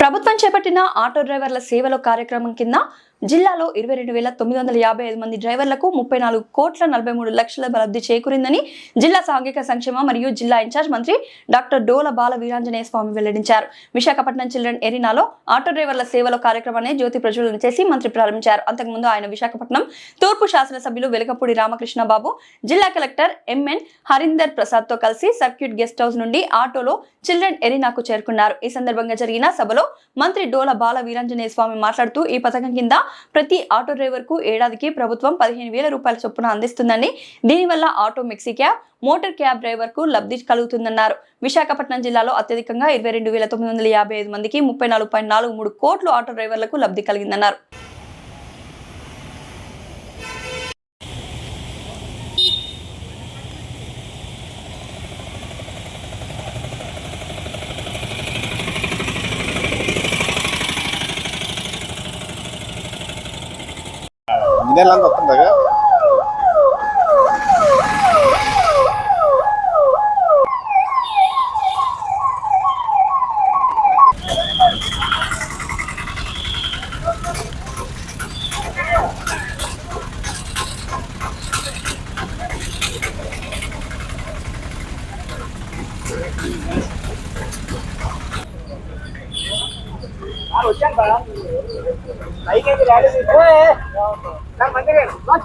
ప్రభుత్వం చేపట్టిన ఆటో డ్రైవర్ల సేవలో కార్యక్రమం కింద జిల్లాలో ఇరవై రెండు వేల తొమ్మిది వందల యాభై ఐదు మంది డ్రైవర్లకు ముప్పై నాలుగు కోట్ల నలభై మూడు లక్షల లబ్ధి చేకూరిందని జిల్లా సాంఘిక సంక్షేమ మరియు జిల్లా ఇన్ఛార్జ్ మంత్రి డాక్టర్ డోల బాల వీరాంజనేయ స్వామి వెల్లడించారు. విశాఖపట్నం చిల్డ్రన్ ఎరీనాలో ఆటో డ్రైవర్ల సేవలో కార్యక్రమాన్ని జ్యోతి ప్రజ్వలన చేసి మంత్రి ప్రారంభించారు. అంతకుముందు ఆయన విశాఖపట్నం తూర్పు శాసనసభ్యులు వెలకపూడి రామకృష్ణ బాబు జిల్లా కలెక్టర్ ఎంఎన్ హరీందర్ ప్రసాద్తో కలిసి సర్క్యూట్ గెస్ట్ హౌస్ నుండి ఆటోలో చిల్డ్రన్ ఎరీనాకు చేరుకున్నారు. ఈ సందర్భంగా జరిగిన సభలో మంత్రి డోల బాల వీరాంజనేయ స్వామి మాట్లాడుతూ ఈ పథకం కింద ప్రతి ఆటో డ్రైవర్కు ఏడాదికి ప్రభుత్వం పదిహేను వేల రూపాయల చొప్పున అందిస్తుందని దీనివల్ల auto maxi cab motor cab డ్రైవర్కు లబ్ధి కలుగుతుందన్నారు. విశాఖపట్నం జిల్లాలో అత్యధికంగా ఇరవై రెండు వేల తొమ్మిది వందల యాభై ఐదు మందికి ముప్పై నాలుగు పాయింట్ నాలుగు మూడు కోట్లు ఆటో డ్రైవర్లకు లబ్ధి కలిగిందన్నారు. ఇంజనీర్లు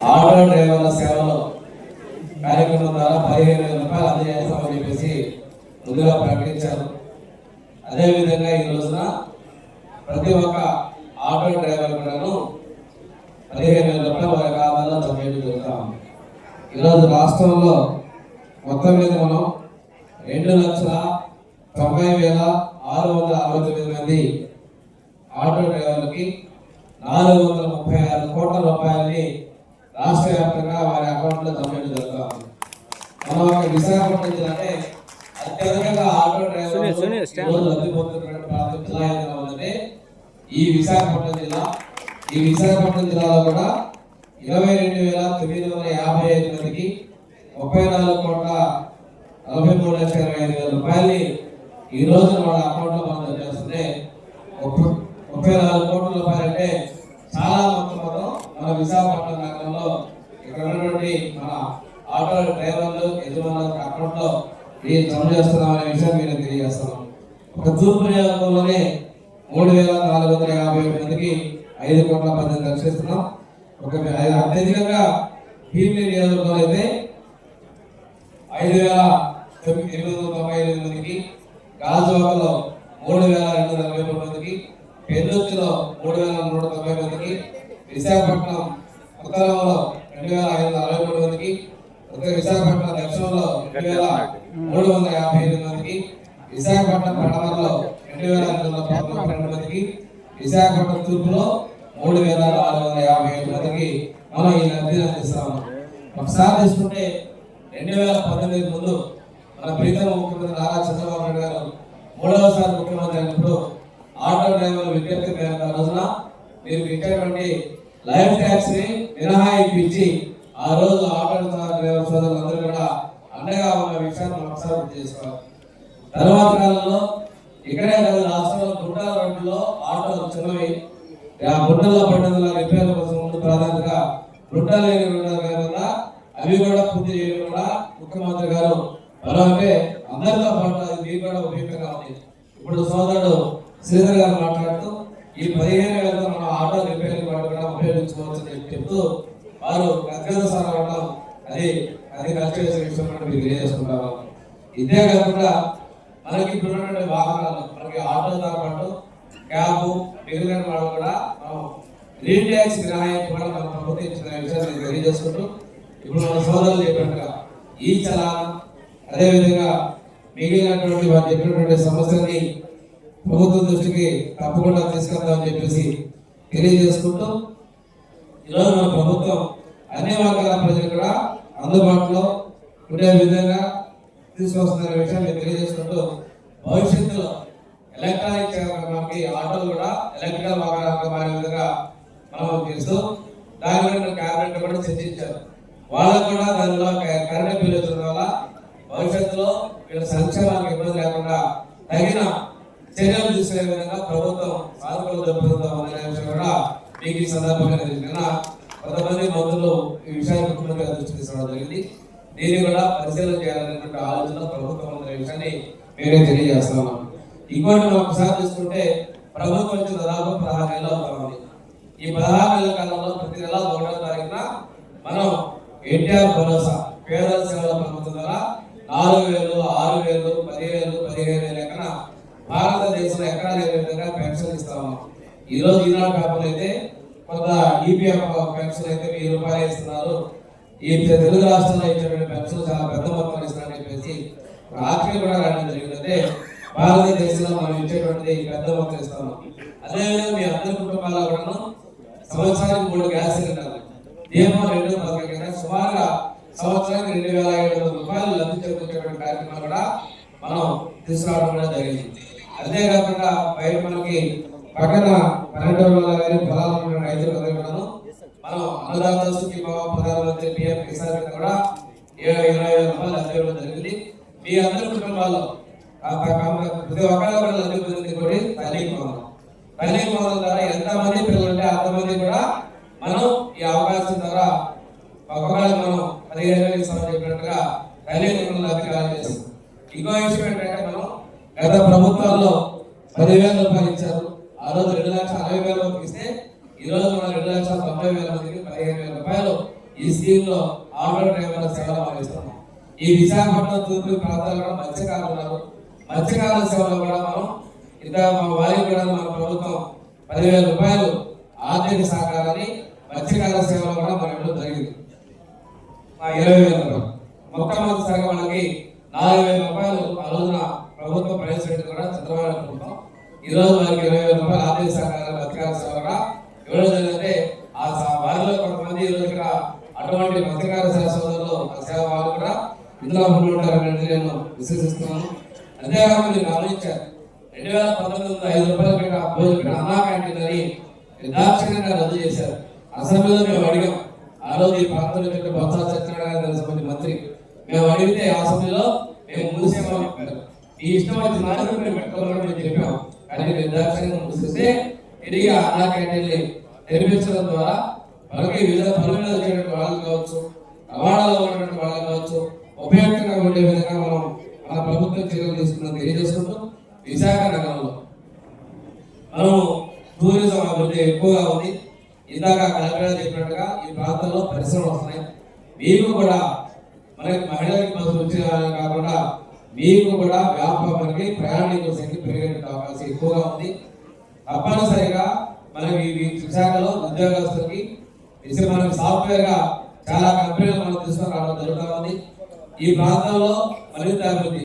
ఆటో డ్రైవర్ల సేవలు కార్యక్రమం ద్వారా పదిహేను వేల రూపాయలు అందజేస్తామని చెప్పేసి ముందుగా ప్రకటించారు. అదేవిధంగా ఈ రోజున ప్రతి ఒక్క ఆటో డ్రైవర్ కూడాను పదిహేను వేల రూపాయలు వారి ఖాతాలో జమ చేయడం జరుగుతాం ఈరోజు రాష్ట్రంలో మొత్తం మీద మనం రెండు లక్షల తొంభై వేల ఆరు వందల అరవై తొమ్మిది మంది ఆటో డ్రైవర్లకి నాలుగు వందల ముప్పై ఆరు కోట్ల రూపాయలని రాష్ట్ర వ్యాప్తంగా వారి అకౌంట్లో చేయడం జరుగుతా మనం ఒక విశాఖపట్నం జిల్లానే అత్యధికంగా ఆటో డ్రైవర్లు ఈరోజు లబ్ధి పొందుతున్నటువంటి ప్రాంతం జిల్లా ఏదైనా ఉందంటే ఈ విశాఖపట్నం జిల్లా ఈ విశాఖపట్నం జిల్లాలో కూడా ఇరవై రెండు వేల తొమ్మిది వందల యాభై ఐదు మందికి ముప్పై నాలుగు కోట్ల నలభై మూడు లక్షల ఇరవై ఐదు వేల రూపాయలు ఈ రోజు వాళ్ళ అకౌంట్లో మనం చేస్తుంటే ముప్పై నాలుగు కోట్ల రూపాయలు అంటే చాలా మొత్తం మొత్తం మన విశాఖపట్నం నగరంలో ఇక్కడ ఉన్నటువంటి మన ఆటో డ్రైవర్లు యజమానుల అకౌంట్లో లో జమ చేస్తున్నాం అనే విషయం మీరు తెలియజేస్తున్నాం ఒక తూర్పు నియోజకవర్గంలోనే మూడు వేల నాలుగు వందల యాభై ఏడు మందికి ఐదు కోట్ల పద్దెనిమిది లక్షలు ఇస్తున్నాం ఒక ఐదు అత్యధికంగా భీమిని నియోజకవర్గంలో అయితే ఐదు వేల తొమ్మిది ఎనిమిది వందల తొంభై ఎనిమిది మందికి గాజువాకలో మూడు వేల రెండు వందల నలభై మూడు మందికి పెందుర్తిలో మూడు వేల నూట తొంభై మందికి విశాఖపట్నం ఉత్తరంలో రెండు వేల ఐదు వందల అరవై మూడు మందికి ఉత్తర విశాఖపట్నం దక్షిణంలో రెండు వేల మూడు వందల యాభై ఎనిమిది మందికి విశాఖపట్నం పడమరలో రెండు వేల ఐదు వందల ముప్పై రెండు మందికి విశాఖపట్నం తూర్పులో మూడు వేల నాలుగు వందల యాభై ఏడు మందికి మనం ఈ లబ్ధిని అందిస్తున్నాము ఒకసారి తీసుకుంటే రెండు వేల పంతొమ్మిది ముందు మన ప్రీతమ ముఖ్యమంత్రి నారా చంద్రబాబు నాయుడు గారు మూడవసారి ముఖ్యమంత్రి అయినప్పుడు ఆటో డ్రైవర్ విజ్ఞప్తి మేరకు ఆ రోజున మీరు ఇచ్చేటువంటి లైఫ్ ట్యాక్స్ని మినహాయింపు ఇచ్చి ఆ రోజు ఆటో డ్రైవర్ సోదరులందరూ కూడా అండగా ఉన్న విషయాన్ని ఒకసారి గుర్తు చేసుకోవాలి. తర్వాత కాలంలో ఇక్కడే కాదు రాష్ట్రంలో గుంటాల రోడ్డులో ఆటోలు చిన్నవి ఆ గుంటల్లో పడిన రిపేర్ కోసం ముందు ప్రాధాన్యతగా గుంటలు లేకుండా అవి కూడా పూర్తి చేయడం కూడా ముఖ్యమంత్రి గారు అలాగే అందరితో పాటు అది మీకు కూడా ఉపయోగంగా ఉంది. ఇప్పుడు సోదరుడు శ్రీధర్ గారు మాట్లాడుతూ ఈ పదిహేను వేలతో మనం ఆటో రిపేర్ వాటి కూడా ఉపయోగించుకోవచ్చు అని చెప్తూ వారు గద్గద సార్ అది అది కలిసి విషయం మీకు తెలియజేసుకుంటాము. ఇదే కాకుండా మనకి ఇప్పుడు వాహనాలు మనకి ఆటోతో పాటు క్యాబ్ ఎదురైన వాళ్ళు కూడా మనం గ్రీన్ ట్యాక్స్ మినహాయింపు కూడా మనం ప్రభుత్వం ఇచ్చిన విషయాన్ని నేను తెలియజేసుకుంటూ ఇప్పుడు మన సోదరులు చెప్పినట్టుగా ఈ చలాన అదేవిధంగా మిగిలినటువంటి వారు చెప్పినటువంటి సమస్యల్ని ప్రభుత్వం దృష్టికి తప్పకుండా తీసుకెళ్తామని చెప్పేసి తెలియజేసుకుంటూ ఈరోజు మన ప్రభుత్వం అన్ని వర్గాల ప్రజలు కూడా అందుబాటులో ఉండే విధంగా తీసుకొస్తున్న విషయం తెలియజేసుకుంటూ భవిష్యత్తులో ఎలక్ట్రానిక్ మనకి ఆటో కూడా ఎలక్ట్రికల్ వాహనాలకు మారే విధంగా మనం చేస్తూ దాని గురించి క్యాబినెట్ కూడా చర్చించారు. వాళ్ళకు కూడా దానిలో కరెంట్ బిల్లు వచ్చిన వల్ల భవిష్యత్తులో వీళ్ళ సంక్షేమానికి ఇబ్బంది లేకుండా తగిన చర్యలు తీసుకునే విధంగా ప్రభుత్వం సానుకూల దెబ్బతుందాం అనే విషయం కూడా మీకు ఈ సందర్భంగా తెలియజేసిన కొంతమంది మంత్రులు ఈ విషయాన్ని ముఖ్యమంత్రి దృష్టి తీసుకోవడం జరిగింది. దీన్ని కూడా పరిశీలన చేయాలనేటువంటి ఆలోచన ప్రభుత్వం అనే విషయాన్ని మేమే తెలియజేస్తున్నాం. ఇంకోటి మనం ఒకసారి చూసుకుంటే ప్రభుత్వం ఇచ్చిన దాదాపు పదహారు నెలలు అవుతా ఈ పదహారు నెలల కాలంలో ప్రతి నెల ఒకటో తారీఖున మనం ఎన్టీఆర్ భరోసా పేదల సేవల ప్రభుత్వం ద్వారా నాలుగు వేలు ఆరు వేలు పదివేలు పదిహేను వేలు ఎక్కడ భారతదేశంలో ఎక్కడా లేని విధంగా పెన్షన్ ఇస్తాము ఈ రోజు ఈనాడు పేపర్లు అయితే కొంత ఈపీఎఫ్ పెన్షన్ అయితే వెయ్యి రూపాయలు ఇస్తున్నారు. ఈ తెలుగు రాష్ట్రంలో ఇచ్చినటువంటి పెన్షన్ చాలా పెద్ద మొత్తం ఇస్తున్నారని చెప్పేసి రాత్రి కూడా రావడం జరిగినదే భారతదేశంలో మనం ఇచ్చేటువంటి పెద్ద మొత్తం ఇస్తాము అదేవిధంగా మీ అందరి కుటుంబాల్లో కూడా సంవత్సరానికి మూడు గ్యాస్ సిలిండర్లు నియమం రెండు పథకం కింద సుమారుగా సంవత్సరానికి రెండు వేల ఐదు వందల రూపాయలు లబ్ధి చేకూర్చేటువంటి కార్యక్రమాలు కూడా మనం తీసుకురావడం కూడా జరిగింది. అంతేకాకుండా బయట మనకి పక్కన పల్లెటూరులో కానీ పొలాలు ఉన్న రైతులు కూడాను మనం అన్నదాత సుఖీభావ ప్రధానమంత్రి పిఎం కిసాన్ కూడా ఇరవై ఇరవై వేల రూపాయలు లబ్ధి ఇవ్వడం జరిగింది. మీ అందరి కుటుంబాల్లో ప్రతి ఒక్కళ్ళు కూడా లబ్ధి కూడా తల్లి పొందాం తల్లి పొందడం ద్వారా ఎంతమంది పిల్లలు ఉంటే అంతమంది కూడా మనం ఈ అవకాశం ద్వారా ఒకవేళ మనం పదిహేను వేలు ఇస్తామని చెప్పినట్టుగా తల్లిదండ్రులను అధికారం చేస్తాం. ఇంకో విషయం ఏంటంటే మనం గత ప్రభుత్వాల్లో పదివేల రూపాయలు ఇచ్చారు. ఆ రోజు రెండు లక్షల అరవై వేల వరకు ఇస్తే ఈ రోజు మనం రెండు లక్షల తొంభై వేల మందికి పదిహేను వేల రూపాయలు ఈ స్కీమ్లో ఆటో డ్రైవర్ల సేవలు అందిస్తున్నాం. ఈ విశాఖపట్నం తూర్పు ప్రాంతాల్లో కూడా మత్స్యకారులు ఉన్నారు. మత్స్యకారుల సేవలో కూడా మనం ఇంకా మా వారికి కూడా మన ప్రభుత్వం పదివేల రూపాయలు ఆర్థిక సహకారాన్ని మత్స్యకారుల సేవలో కూడా మన ఇవ్వడం జరిగింది. మా ఇరవై వేల రూపాయలు. మొట్టమొదటిసారిగా మనకి నాలుగు వేల రూపాయలు ఆ రోజున ప్రభుత్వం ప్రవేశపెట్టి కూడా చంద్రబాబు ప్రభుత్వం. ఈ రోజు మనకి ఇరవై వేల రూపాయలు ఆర్థిక సహకారాలు అధికార సేవగా ఇవ్వడం జరిగిందంటే ఆ వారిలో కొంతమంది ఈరోజు ఇక్కడ అటువంటి మత్స్యకార సేవ సోదరులు సేవ వాళ్ళు కూడా ఇందులో ముందుంటారని నేను విశ్వసిస్తున్నాను. అంతేకాకుండా మీరు గమనించారు రెండు వేల పంతొమ్మిది ఐదు రూపాయలు పెట్టి ఆ భోజనం పెట్టి అన్నా క్యాంటీన్ అని నిర్దాక్షిణ్యంగా రద్దు చేశారు. అసెంబ్లీలో మేము అడిగాం. ఆ రోజు ఈ ప్రాంతంలో పెట్టిన బొత్స సత్యనారాయణ గారు మంత్రి. మేము అడిగితే ఆ అసెంబ్లీలో మేము మూసేమని చెప్పారు. ఈ ఇష్టం వచ్చిన నాయకులు మేము పెట్టుకోవాలని మేము చెప్పాం. కానీ నిర్దాక్షిణ్యంగా మూసేస్తే తిరిగి అన్నా క్యాంటీన్ని నిర్మించడం ద్వారా మనకి వివిధ పనుల మీద వచ్చేటువంటి వాళ్ళు కావచ్చు రవాణాలో ఉన్నటువంటి వాళ్ళు కావచ్చు ఉపయోగకరంగా ఉండే విధంగా మనం మన ప్రభుత్వం చర్యలు తీసుకున్న తెలియజేసుకుంటూ విశాఖ నగరంలో. మనం టూరిజం అభివృద్ధి ఎక్కువగా ఉంది. ఇందాక కలెక్టర్ చెప్పినట్టుగా ఈ ప్రాంతంలో పరిశ్రమలు వస్తున్నాయి. మీకు కూడా మనకి మహిళలకు బస్సు వచ్చిన కాకుండా మీకు కూడా వ్యాపారానికి ప్రయాణికుల సంఖ్య పెరిగే అవకాశం ఎక్కువగా ఉంది. తప్పనిసరిగా మనకి ఈ విశాఖలో ఉద్యోగస్తులకి ఇది మనం సాఫ్ట్వేర్గా చాలా కంపెనీలు మనం తీసుకుని రావడం జరుగుతూ ఉంది. ఈ ప్రాంతంలో మరింత అభివృద్ధి